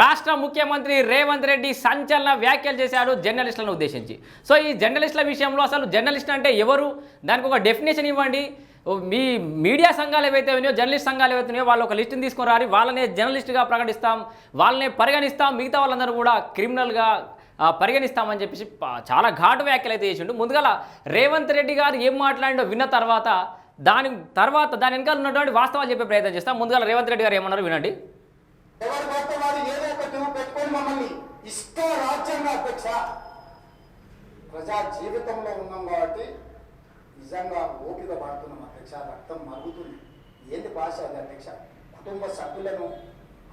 రాష్ట్ర ముఖ్యమంత్రి రేవంత్ రెడ్డి సంచలన వ్యాఖ్యలు చేశారు జర్నలిస్టులను ఉద్దేశించి. సో ఈ జర్నలిస్టుల విషయంలో అసలు జర్నలిస్ట్ అంటే ఎవరు? దానికి ఒక డెఫినేషన్ ఇవ్వండి. మీ మీడియా సంఘాలు ఏవైతే ఉన్నాయో జర్నలిస్ట్ సంఘాలు ఏవైతే ఉన్నాయో వాళ్ళు ఒక లిస్టుని తీసుకుని రారి వాళ్ళనే జర్నలిస్ట్గా ప్రకటిస్తాం వాళ్ళనే పరిగణిస్తాం మిగతా వాళ్ళందరూ కూడా క్రిమినల్గా పరిగణిస్తామని చెప్పేసి చాలా ఘాటు వ్యాఖ్యలు అయితే చేసిండు. ముందుగా రేవంత్ రెడ్డి గారు ఏం మాట్లాడిండో విన్న తర్వాత దాని తర్వాత దాని వెనకాల ఉన్నటువంటి వాస్తవాలు చెప్పే ప్రయత్నం చేస్తాం. ముందుగా రేవంత్ రెడ్డి గారు ఏమన్నారు వినండి. ఎవరి భర్త వారు ఏదో ఒక పెట్టుకొని మమ్మల్ని ఇష్ట రాజ్యంగా అధ్యక్ష ప్రజా జీవితంలో ఉన్నాం కాబట్టి నిజంగా ఓపిక పడుతున్నాం. అధ్యక్ష రక్తం మరుగుతుంది. ఏంది భాష అది అధ్యక్ష? కుటుంబ సభ్యులను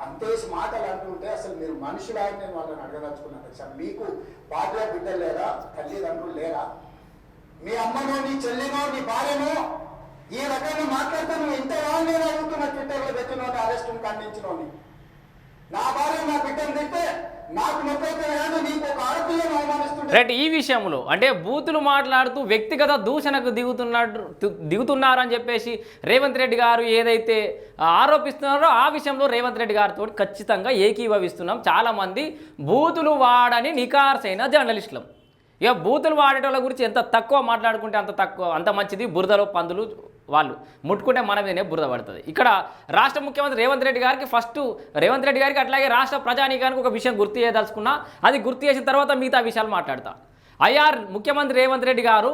అంతేసి మాటలు అంటుంటే అసలు మీరు మనుషులా అని నేను వాళ్ళని అడగదలుచుకున్నాను అధ్యక్ష. మీకు భార్య బిడ్డలు లేరా తల్లిదండ్రులు లేరా? మీ అమ్మనో నీ చెల్లినో నీ భార్యనో ఈ రకంగా మాట్లాడితే నువ్వు బాగా వాళ్ళని అడుగుతున్న ట్విట్టర్లో పెట్టినోని అరెస్ట్ ఖండించినోని. నా భార్య నా బిడ్డను తింటే నాకు రైట్ ఈ విషయంలో అంటే బూతులు మాట్లాడుతూ వ్యక్తిగత దూషణకు దిగుతున్నాడు దిగుతున్నారని చెప్పేసి రేవంత్ రెడ్డి గారు ఏదైతే ఆరోపిస్తున్నారో ఆ విషయంలో రేవంత్ రెడ్డి గారితో ఖచ్చితంగా ఏకీభవిస్తున్నాం. చాలామంది బూతులు వాడని నికార్సైన జర్నలిస్టులం. ఇక బూతులు వాడేటోళ్ళ గురించి ఎంత తక్కువ మాట్లాడుకుంటే అంత తక్కువ అంత మంచిది బురదలో పందులు వాళ్ళు. ముట్టుకుంటే మన మీదనే బురద పడుతుంది. ఇక్కడ రాష్ట్ర ముఖ్యమంత్రి రేవంత్ రెడ్డి గారికి ఫస్ట్ రేవంత్ రెడ్డి గారికి అట్లాగే రాష్ట్ర ప్రజానీకానికి ఒక విషయం గుర్తు చేయదలుచుకున్నా అది గుర్తు చేసిన తర్వాత మిగతా విషయాలు మాట్లాడతా. ఐఆర్ ముఖ్యమంత్రి రేవంత్ రెడ్డి గారు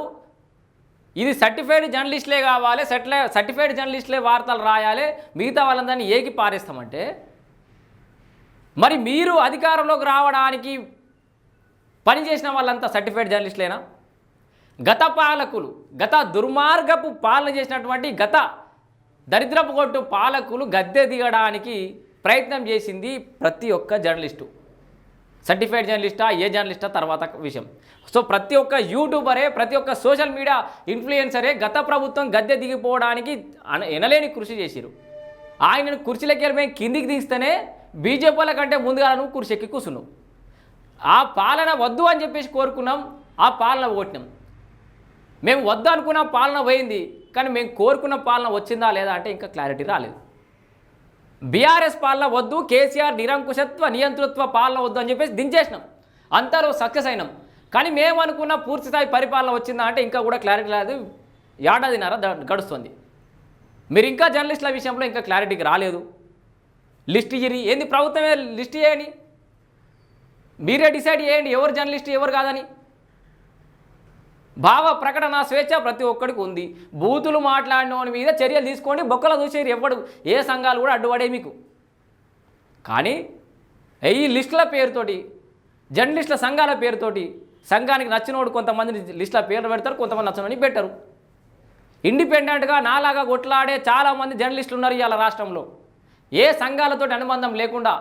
ఇది సర్టిఫైడ్ జర్నలిస్టులే కావాలి సెటిలై సర్టిఫైడ్ జర్నలిస్టులే వార్తలు రాయాలి మిగతా వాళ్ళందరినీ ఏకి పారేస్తామంటే మరి మీరు అధికారంలోకి రావడానికి పనిచేసిన వాళ్ళంతా సర్టిఫైడ్ జర్నలిస్టులేనా? గత పాలకులు గత దుర్మార్గపు పాలన చేసినటువంటి గత దరిద్రపు కొట్టు పాలకులు గద్దె దిగడానికి ప్రయత్నం చేసింది ప్రతి ఒక్క జర్నలిస్టు. సర్టిఫైడ్ జర్నలిస్టా ఏ జర్నలిస్టా తర్వాత విషయం. సో ప్రతి ఒక్క యూట్యూబరే ప్రతి ఒక్క సోషల్ మీడియా ఇన్ఫ్లుయెన్సరే గత ప్రభుత్వం గద్దె దిగిపోవడానికి అన- ఎనలేని కృషి చేసిరు ఆయనను కుర్చీలకి మేము కిందికి తీస్తేనే బీజేపీల కంటే ముందుగా నువ్వు కుర్చీ ఎక్కి కూర్చున్నావు ఆ పాలన వద్దు అని చెప్పేసి కోరుకున్నాం ఆ పాలన ఓటినాం. మేము వద్దు అనుకున్న పాలన పోయింది కానీ మేము కోరుకున్న పాలన వచ్చిందా లేదా అంటే ఇంకా క్లారిటీ రాలేదు. బీఆర్ఎస్ పాలన వద్దు కేసీఆర్ నిరంకుశత్వ నియంతృత్వ పాలన వద్దు అని చెప్పేసి దించేసినాం. అంతలో సక్సెస్ అయినాం. కానీ మేము అనుకున్న పూర్తి స్థాయి పరిపాలన వచ్చిందా అంటే ఇంకా కూడా క్లారిటీ లేదు ఏడాదిన్నర గడుస్తుంది. మీరు ఇంకా జర్నలిస్టుల విషయంలో ఇంకా క్లారిటీకి రాలేదు. లిస్ట్ ఇయ్యి ఏంది ప్రభుత్వమే లిస్ట్ చేయని మీరే డిసైడ్ చేయండి ఎవరు జర్నలిస్ట్ ఎవరు కాదని. భావ ప్రకటన స్వేచ్ఛ ప్రతి ఒక్కడికి ఉంది. బూతులు మాట్లాడిన మీద చర్యలు తీసుకోండి బొక్కలు చూసేరు ఎవడు ఏ సంఘాలు కూడా అడ్డుపడే మీకు. కానీ ఈ లిస్టుల పేరుతోటి జర్నలిస్టుల సంఘాల పేరుతోటి సంఘానికి నచ్చినోడు కొంతమంది లిస్టుల పేర్లు పెడతారు కొంతమంది నచ్చినోని పెట్టరు. ఇండిపెండెంట్గా నాలాగా కొట్లాడే చాలామంది జర్నలిస్టులు ఉన్నారు ఇవాళ రాష్ట్రంలో. ఏ సంఘాలతోటి అనుబంధం లేకుండా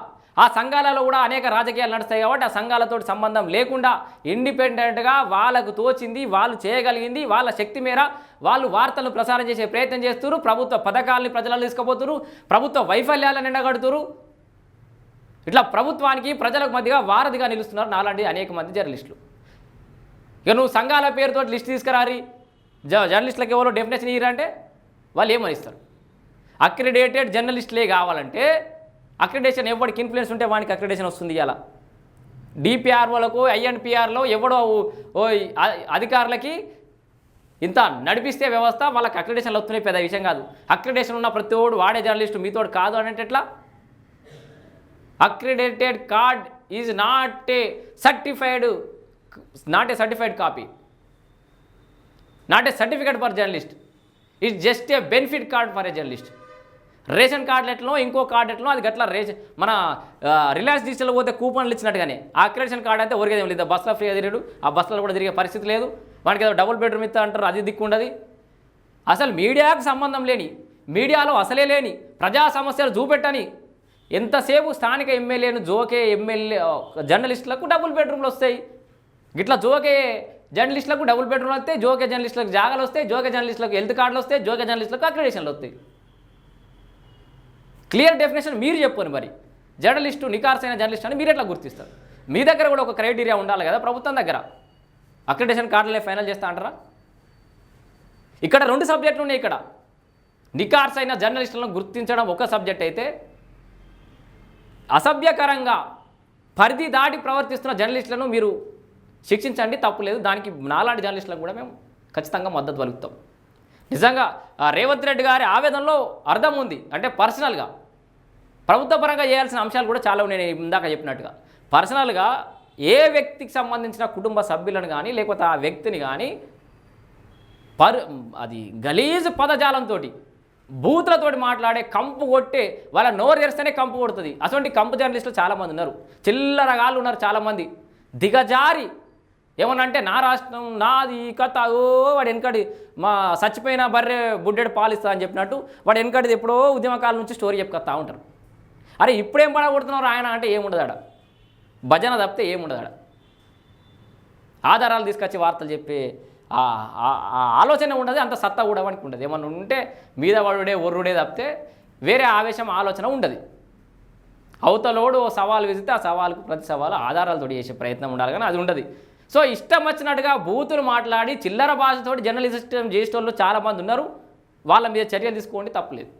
ఆ సంఘాలలో కూడా అనేక రాజకీయాలు నడుస్తాయి కాబట్టి ఆ సంఘాలతో సంబంధం లేకుండా ఇండిపెండెంట్గా వాళ్ళకు తోచింది వాళ్ళు చేయగలిగింది వాళ్ళ శక్తి మేర వాళ్ళు వార్తలను ప్రసారం చేసే ప్రయత్నం చేస్తున్నారు. ప్రభుత్వ పథకాలని ప్రజలలో తీసుకుపోతున్నారు. ప్రభుత్వ వైఫల్యాలను ఎండగడుతున్నారు ఇట్లా ప్రభుత్వానికి ప్రజలకు మధ్యగా వారధిగా నిలుస్తున్నారు నాలాంటి అనేక మంది జర్నలిస్టులు. ఇక నువ్వు సంఘాల పేరుతో లిస్ట్ తీసుకురారి. జ జర్నలిస్టులకు ఎవరో డెఫినేషన్ ఇయ్యారంటే వాళ్ళు ఏమని ఇస్తారు అక్రిడేటెడ్ జర్నలిస్టులే కావాలంటే అక్రిడేషన్ ఎవరికి ఇన్ఫ్లుయెన్స్ ఉంటే వానికి అక్రిడేషన్ వస్తుంది ఇలా డిపిఆర్ఓలకు ఐఎన్పిఆర్లో ఎవడో ఓ అధికారులకి ఇంత నడిపిస్తే వ్యవస్థ వాళ్ళకి అక్రిడేషన్లు వస్తున్నాయి పెద్ద విషయం కాదు. అక్రిడేషన్ ఉన్న ప్రతి ఒడు వాడే జర్నలిస్టు మీతోడు కాదు అంటే ఎట్లా? Accredited card is not a certified not a certified copy. Not a certificate for journalist. It's just a benefit card for a journalist. Ration card ఎట్లనో ఇంకో కార్డు ఎట్లనో అది గట్లా రేషన్ మన రిలయన్స్ డిజిటల్ పోతే కూపన్లు ఇచ్చినట్టుగానే. ఆ అక్రిడేషన్ కార్డు అయితే ఒరిగేది లేదు. బస్సులో ఫ్రీగా తిరిగాడు ఆ బస్సులో కూడా తిరిగే పరిస్థితి లేదు. వాడికి ఏదో డబుల్ బెడ్రూమ్ ఇస్తా అంటారు అది దిక్కు ఉండదు. అసలు మీడియాకు సంబంధం లేని మీడియాలో అసలే లేని ప్రజా సమస్యలు చూపెట్టని ఎంతసేపు స్థానిక ఎమ్మెల్యేను జోకే ఎమ్మెల్యే జర్నలిస్టులకు డబుల్ బెడ్రూమ్లు వస్తాయి. గిట్లా జోకే జర్నలిస్టులకు డబుల్ బెడ్రూమ్లు వస్తాయి జోకే జర్నలిస్టులకు జాగాలు వస్తాయి జోకే జర్నలిస్టులకు హెల్త్ కార్డులు వస్తాయి జోకే జర్నలిస్టులకు అక్రిడేషన్లు వస్తాయి. క్లియర్ డెఫినేషన్ మీరు చెప్పండి మరి. జర్నలిస్టు నికార్సైన జర్నలిస్ట్ అని మీరు ఎట్లా గుర్తిస్తారు? మీ దగ్గర కూడా ఒక క్రైటీరియా ఉండాలి కదా ప్రభుత్వం దగ్గర? అక్రిడేషన్ కార్డులే ఫైనల్ చేస్తా అంటారా? ఇక్కడ రెండు సబ్జెక్టులు ఉన్నాయి ఇక్కడ. నికార్స్ అయిన జర్నలిస్టులను గుర్తించడం ఒక సబ్జెక్ట్ అయితే అసభ్యకరంగా పరిధి దాటి ప్రవర్తిస్తున్న జర్నలిస్టులను మీరు శిక్షించండి తప్పు లేదు. దానికి నాలాంటి జర్నలిస్టులకు కూడా మేము ఖచ్చితంగా మద్దతు పలుకుతాం. నిజంగా రేవంత్ రెడ్డి గారి ఆవేదనలో అర్థం ఉంది. అంటే పర్సనల్గా. ప్రభుత్వ పరంగా చేయాల్సిన అంశాలు కూడా చాలా ఉన్నాయి నేను ఇందాక చెప్పినట్టుగా. పర్సనల్గా ఏ వ్యక్తికి సంబంధించిన కుటుంబ సభ్యులను కానీ లేకపోతే ఆ వ్యక్తిని కానీ పర్ అది గలీజ్ పదజాలంతో బూతులతోటి మాట్లాడే కంపు కొట్టే వాళ్ళ నోరు తెరిస్తేనే కంపు కొడుతుంది. అటువంటి కంపు జర్నలిస్టులు చాలామంది ఉన్నారు. చిల్లరగాళ్ళు ఉన్నారు చాలామంది. దిగజారి ఏమనంటే అంటే నా రాష్ట్రం నాది కథ ఓ వాడు వెనకడి మా చచ్చిపోయిన బర్రె బుడ్డెడు పాలిస్తా అని చెప్పినట్టు వాడు వెనకటిది ఎప్పుడో ఉద్యమకాల నుంచి స్టోరీ చెప్పుకొస్తా ఉంటారు. అరే ఇప్పుడేం పడగొడుతున్నారు ఆయన అంటే ఏముండదు ఆడ భజన తప్పితే ఏముండదు ఆడ ఆధారాలు తీసుకొచ్చి వార్తలు చెప్పే ఆ- ఆలోచన ఉండదు అంత సత్తా కూడా వానికి ఉండదు. ఏమన్నా ఉంటే మీద వాడుడే ఒర్రుడే తప్పితే వేరే ఆవేశం ఆలోచన ఉండదు. అవతలోడు ఓ సవాల్ విసితే ఆ సవాల్కు ప్రతి సవాలు ఆధారాలతో చేసే ప్రయత్నం ఉండాలి కానీ అది ఉండదు. సో ఇష్టం వచ్చినట్టుగా బూతులు మాట్లాడి చిల్లర భాషతోటి చేసే వాళ్ళు చాలామంది ఉన్నారు. వాళ్ళ మీద చర్యలు తీసుకోండి తప్పలేదు.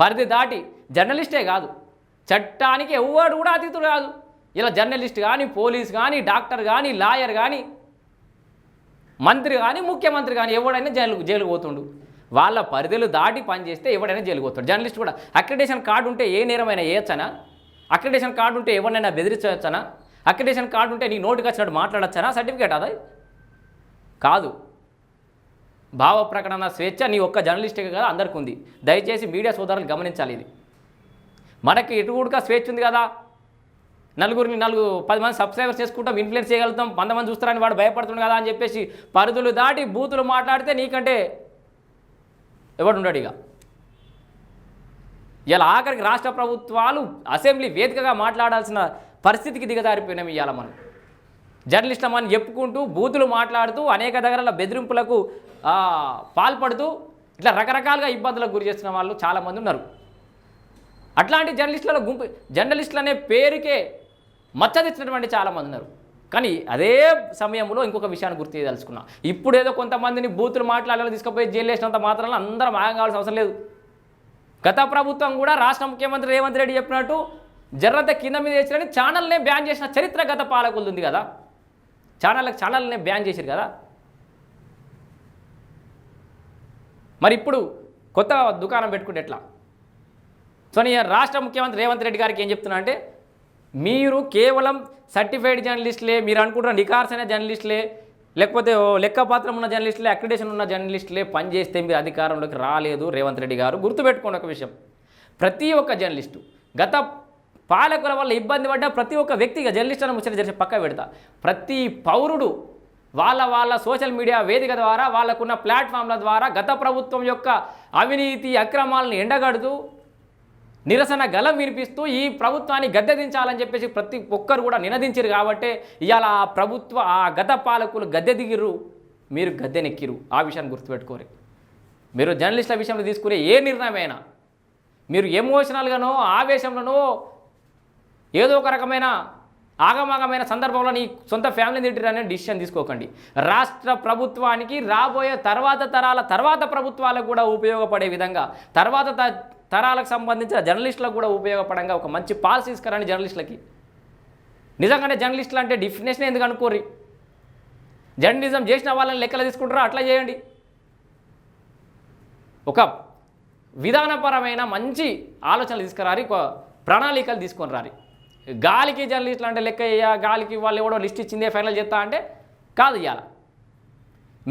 పరిధి దాటి జర్నలిస్టే కాదు. చట్టానికి ఎవడు కూడా అతీతుడు కాదు. ఇలా జర్నలిస్ట్ కానీ పోలీస్ కానీ డాక్టర్ కానీ లాయర్ కానీ మంత్రి కానీ ముఖ్యమంత్రి కానీ ఎవడైనా జైలు జైలుకు పోతుండు. వాళ్ళ పరిధులు దాటి పనిచేస్తే ఎవడైనా జైలుకు పోతాడు. జర్నలిస్ట్ కూడా అక్రిడేషన్ కార్డు ఉంటే ఏ నేరమైనా వేయచ్చనా? అక్రిడేషన్ కార్డు ఉంటే ఎవరినైనా బెదిరించవచ్చనా? అక్రిడేషన్ కార్డు ఉంటే నీ నోటికి వచ్చినట్టు మాట్లాడచ్చనా? సర్టిఫికేట్ అది కాదు. భావ ప్రకటన స్వేచ్ఛ నీ ఒక్క జర్నలిస్టే కదా అందరికీ ఉంది దయచేసి మీడియా సోదరులు గమనించాలి ఇది. మనకి ఎటు కూడా స్వేచ్ఛ ఉంది కదా. నలుగురిని నలుగు పది మంది సబ్స్క్రైబర్స్ చేసుకుంటాం ఇన్ఫ్లుయెన్స్ చేయగలుగుతాం వంద మంది చూస్తారని వాడు భయపడుతుంది కదా అని చెప్పేసి పరిధులు దాటి బూతులు మాట్లాడితే నీకంటే ఎవడుండడు ఇక. ఇలా ఆఖరికి రాష్ట్ర ప్రభుత్వాలు అసెంబ్లీ వేదికగా మాట్లాడాల్సిన పరిస్థితికి దిగజారిపోయినాం ఇవాళ మనం. జర్నలిస్టులం అని చెప్పుకుంటూ బూతులు మాట్లాడుతూ అనేక దగ్గరల బెదిరింపులకు పాల్పడుతూ ఇట్లా రకరకాలుగా ఇబ్బందులకు గురి చేస్తున్న వాళ్ళు చాలామంది ఉన్నారు. అట్లాంటి జర్నలిస్టుల గుంపు జర్నలిస్టులు అనే పేరుకే మచ్చ తెచ్చినటువంటి చాలామంది ఉన్నారు. కానీ అదే సమయంలో ఇంకొక విషయాన్ని గుర్తు చేయదలుచుకున్నా. ఇప్పుడు ఏదో కొంతమందిని బూతులు మాట్లాడాలని తీసుకుపోయి జైలు వేసినంత మాత్రం అందరం ఆగం కావాల్సిన అవసరం లేదు. గత ప్రభుత్వం కూడా రాష్ట్ర ముఖ్యమంత్రి రేవంత్ రెడ్డి చెప్పినట్టు జర్రంత కింద మీద వేసినని ఛానల్నే బ్యాన్ చేసిన చరిత్ర గత పాలకులు ఉంది కదా. ఛానళ్ళకి ఛానల్నే బ్యాన్ చేశారు కదా. మరి ఇప్పుడు కొత్త దుకాణం పెట్టుకుంటే ఎట్లా? సో నేను రాష్ట్ర ముఖ్యమంత్రి రేవంత్ రెడ్డి గారికి ఏం చెప్తున్నా అంటే మీరు కేవలం సర్టిఫైడ్ జర్నలిస్టులే మీరు అనుకుంటున్న నికార్సైన జర్నలిస్టులే లేకపోతే ఓ లెక్కపాత్రం ఉన్న జర్నలిస్టులే అక్రిడేషన్ ఉన్న జర్నలిస్టులే పనిచేస్తే మీరు అధికారంలోకి రాలేదు రేవంత్ రెడ్డి గారు. గుర్తుపెట్టుకున్న ఒక విషయం. ప్రతి ఒక్క జర్నలిస్టు గత పాలకుల వల్ల ఇబ్బంది పడ్డ ప్రతి ఒక్క వ్యక్తిగా జర్నలిస్ట్ అని ముచ్చట చేసి పక్క పెడతా. ప్రతి పౌరుడు వాళ్ళ వాళ్ళ సోషల్ మీడియా వేదిక ద్వారా వాళ్ళకున్న ప్లాట్ఫామ్ల ద్వారా గత ప్రభుత్వం యొక్క అవినీతి అక్రమాలను ఎండగడుతూ నిరసన గలం వినిపిస్తూ ఈ ప్రభుత్వాన్ని గద్దె దించాలని చెప్పేసి ప్రతి ఒక్కరు కూడా నినదించారు కాబట్టి ఇవాళ ఆ ప్రభుత్వ ఆ గత పాలకులు గద్దె దిగిర్రు. మీరు గద్దెనెక్కిరు ఆ విషయాన్ని గుర్తుపెట్టుకోరు. మీరు జర్నలిస్టుల విషయంలో తీసుకునే ఏ నిర్ణయమైనా మీరు ఎమోషనల్గానో ఆవేశంలోనో ఏదో ఒక రకమైన ఆగమాగమైన సందర్భంలో నీ సొంత ఫ్యామిలీని తిట్టిరనే డిసిషన్ తీసుకోకండి. రాష్ట్ర ప్రభుత్వానికి రాబోయే తర్వాత తరాల తర్వాత ప్రభుత్వాలకు కూడా ఉపయోగపడే విధంగా తర్వాత త- తరాలకు సంబంధించిన జర్నలిస్టులకు కూడా ఉపయోగపడంగా ఒక మంచి పాలసీ తీసుకురండి జర్నలిస్టులకి. నిజంగానే జర్నలిస్టులు అంటే డిఫినేషన్ ఎందుకు అనుకోరి జర్నలిజం చేసిన వాళ్ళని లెక్కలు తీసుకుంటారో? అట్లా చేయండి. ఒక విధానపరమైన మంచి ఆలోచనలు తీసుకురారి ఒక ప్రణాళికలు తీసుకొని రారి. గాలికి జర్నలిస్టులు అంటే లెక్క వేయ గాలికి వాళ్ళు ఎవడో లిస్ట్ ఇచ్చిందే ఫైనల్ చేస్తా అంటే కాదు ఇవాళ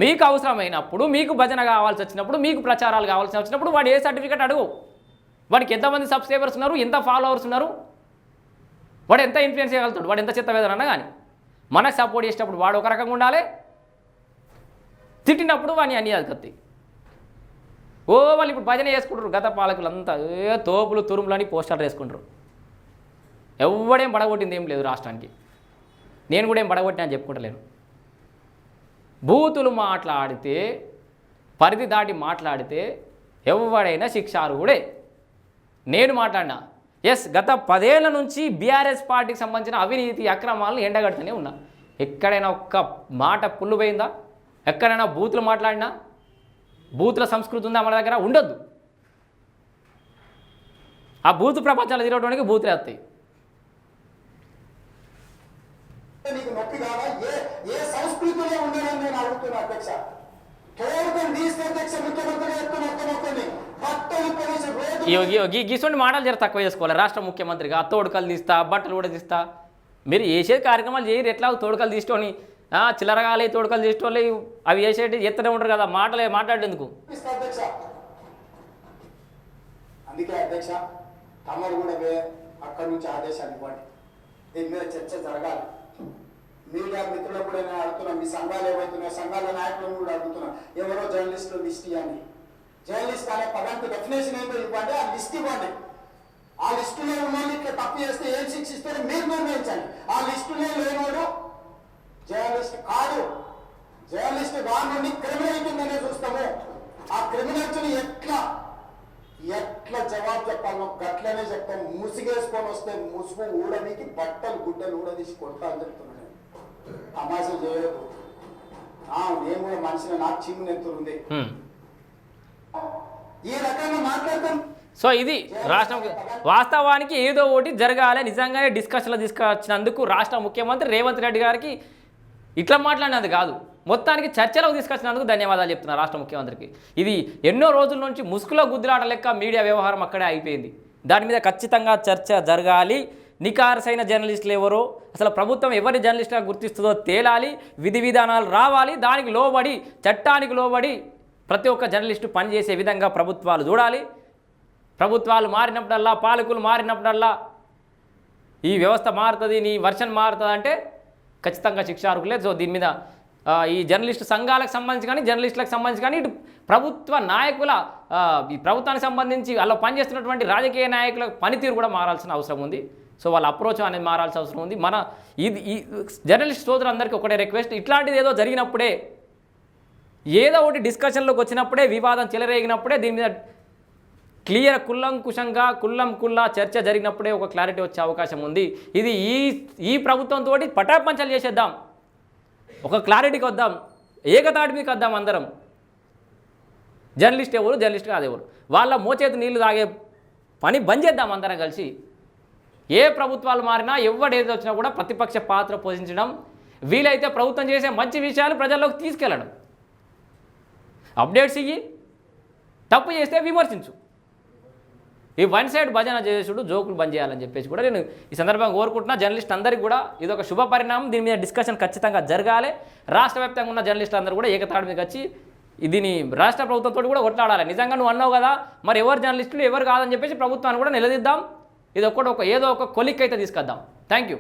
మీకు అవసరమైనప్పుడు మీకు భజన కావాల్సి వచ్చినప్పుడు మీకు ప్రచారాలు కావాల్సి వచ్చినప్పుడు వాడు ఏ సర్టిఫికేట్ అడుగు? వాడికి ఎంతమంది సబ్స్క్రైబర్స్ ఉన్నారు? ఎంత ఫాలోవర్స్ ఉన్నారు? వాడు ఎంత ఇన్ఫ్లుయెన్స్ చేయగలుగుతాడు? వాడు ఎంత చెత్త వేదన కానీ మనకు సపోర్ట్ చేసేటప్పుడు వాడు ఒక రకంగా ఉండాలి. తిట్టినప్పుడు వాడిని అన్ని కత్తి ఓ వాళ్ళు ఇప్పుడు భజన చేసుకుంటారు గత పాలకులంతా ఏ తోపులు తురుములు అని పోస్టర్లు వేసుకుంటారు ఎవడేం పడగొట్టింది ఏం లేదు రాష్ట్రానికి. నేను కూడా ఏం పడగొట్టినా అని చెప్పుకుంటలేను. బూతులు మాట్లాడితే పరిధి దాటి మాట్లాడితే ఎవడైనా శిక్షార్హుడే. నేను మాట్లాడినా. ఎస్ గత పదేళ్ళ నుంచి బీఆర్ఎస్ పార్టీకి సంబంధించిన అవినీతి అక్రమాలను ఎండగడుతూనే ఉన్నా. ఎక్కడైనా ఒక్క మాట పుల్లు పోయిందా ఎక్కడైనా బూతులు మాట్లాడినా? బూతుల సంస్కృతి ఉందా మన దగ్గర? ఉండొద్దు. ఆ బూత్ ప్రపంచాలు తిరగడానికి బూతులు వస్తాయి. ముఖ్యమంత్రి గిసోంటి మాటలు జర తక్కువ చేసుకోవాలి. రాష్ట్ర ముఖ్యమంత్రిగా తోడుకలు తీస్తా బట్టలు కూడా తీస్తా. మీరు చేసే కార్యక్రమాలు చేయరు ఎట్లా తోడుకలు తీసుకోని చిల్లరగాలి తోడుకలు తీసుకోవాలి అవి చేసేటి ఎత్తనే ఉంటారు కదా మాటలే మాట్లాడేందుకు? ఇస్తా అధ్యక్ష. అందుకే అధ్యక్ష తమరు కూడా వే అక్కడి నుంచి ఆదేశాలు ఇవ్వండి. దీని మీద చర్చ జరగాలి. మీడియా మిత్రులకు కూడా నేను అడుగుతున్నా మీ సంఘాలు ఏవైతున్నాయో సంఘాల నాయకులను కూడా అడుగుతున్నా. ఎవరో జర్నలిస్టులు లిస్ట్ ఇవ్వండి. జర్నలిస్ట్ అనే పదానికి డెఫినేషన్ ఏంటో ఇవ్వండి ఆ లిస్ట్ ఇవ్వండి. ఆ లిస్టులో ఉన్నోళ్ళు ఇట్లా తప్పు చేస్తే ఏం శిక్షిస్తారో మీరు నిర్ణయించండి. ఆ లిస్టులో లేనోడు జర్నలిస్ట్ కాదు. జర్నలిస్ట్ కానుండి క్రిమినల్ కిందనే చూస్తాము. ఆ క్రిమినల్స్ ఎట్లా ఎట్లా జవాబు చెప్పాలో గట్లనే చెప్తాం. ముసిగేసుకొని వస్తే ముసుగు ఊడనికి బట్టలు గుడ్డలు ఊడదీసి కొట్టాలని చెప్తున్నాను తమాషలు చేయలేదు ఆ, నేను కూడా మనిషిని నాకు చిమ్ము నెత్తురుంది. ఈ రకంగా మాట్లాడతాం. సో ఇది రాష్ట్రం వాస్తవానికి ఏదో ఒకటి జరగాలి. నిజంగానే డిస్కషన్లో తీసుకొచ్చినందుకు రాష్ట్ర ముఖ్యమంత్రి రేవంత్ రెడ్డి గారికి ఇట్లా మాట్లాడినది కాదు. మొత్తానికి చర్చలకు తీసుకొచ్చినందుకు ధన్యవాదాలు చెప్తున్నా రాష్ట్ర ముఖ్యమంత్రికి. ఇది ఎన్నో రోజుల నుంచి ముసుగులో గుద్దులాట లెక్క మీడియా వ్యవహారం అక్కడే అయిపోయింది. దాని మీద ఖచ్చితంగా చర్చ జరగాలి. నికారసైన జర్నలిస్టులు ఎవరో అసలు ప్రభుత్వం ఎవరి జర్నలిస్టుగా గుర్తిస్తుందో తేలాలి. విధి విధానాలు రావాలి. దానికి లోబడి చట్టానికి లోబడి ప్రతి ఒక్క జర్నలిస్టు పనిచేసే విధంగా ప్రభుత్వాలు చూడాలి. ప్రభుత్వాలు మారినప్పుడల్లా పాలకులు మారినప్పుడల్లా ఈ వ్యవస్థ మారుతుంది నీ వర్షన్ మారుతుంది అంటే ఖచ్చితంగా శిక్షార్హులే. సో దీని మీద ఈ జర్నలిస్టు సంఘాలకు సంబంధించి కానీ జర్నలిస్టులకు సంబంధించి కానీ ఇటు ప్రభుత్వ నాయకుల ఈ ప్రభుత్వానికి సంబంధించి అలా పనిచేస్తున్నటువంటి రాజకీయ నాయకుల పనితీరు కూడా మారాల్సిన అవసరం ఉంది. సో వాళ్ళ అప్రోచ్ అనేది మారాల్సిన అవసరం ఉంది. మన ఇది ఈ జర్నలిస్ట్ సోదరులందరికీ ఒకటే రిక్వెస్ట్. ఇట్లాంటిది ఏదో జరిగినప్పుడే ఏదో ఒకటి డిస్కషన్లోకి వచ్చినప్పుడే వివాదం చెలరేగినప్పుడే దీని మీద క్లియర్ కుల్లంకుశంగా కుల్లం కుల్లా చర్చ జరిగినప్పుడే ఒక క్లారిటీ వచ్చే అవకాశం ఉంది. ఇది ఈ ఈ ప్రభుత్వంతో పటాపంచలు చేసేద్దాం. ఒక క్లారిటీకి వద్దాం. ఏకతాటి మీకు వద్దాం అందరం. జర్నలిస్ట్ ఎవరు? జర్నలిస్ట్ కాదు ఎవరు? వాళ్ళ మోచేతి నీళ్ళు తాగే పని బంద్ చేద్దాం అందరం కలిసి. ఏ ప్రభుత్వాలు మారినా ఎవడు ఏది వచ్చినా కూడా ప్రతిపక్ష పాత్ర పోషించడం వీలైతే ప్రభుత్వం చేసే మంచి విషయాలు ప్రజల్లోకి తీసుకెళ్ళడం అప్డేట్స్ ఇయ్యి తప్పు చేస్తే విమర్శించు. ఈ వన్ సైడ్ భజన చేసుడు జోకులు బంద్ చేయాలని చెప్పేసి కూడా నేను ఈ సందర్భంగా కోరుకుంటున్నా. జర్నలిస్ట్ అందరికీ కూడా ఇది ఒక శుభ పరిణామం. దీని మీద డిస్కషన్ ఖచ్చితంగా జరగాలి. రాష్ట్ర వ్యాప్తంగా ఉన్న జర్నలిస్టులు అందరూ కూడా ఏకతాటి మీద వచ్చి దీని రాష్ట్ర ప్రభుత్వంతో కూడా కొట్లాడాలి. నిజంగా నువ్వు అన్నావు కదా మరి ఎవరు జర్నలిస్టులు ఎవరు కాదని చెప్పేసి ప్రభుత్వాన్ని కూడా నిలదీద్దాం. ఇది ఒక్కటి ఒక ఏదో ఒక కొలిక్ అయితే తీసుకొద్దాం. Thank you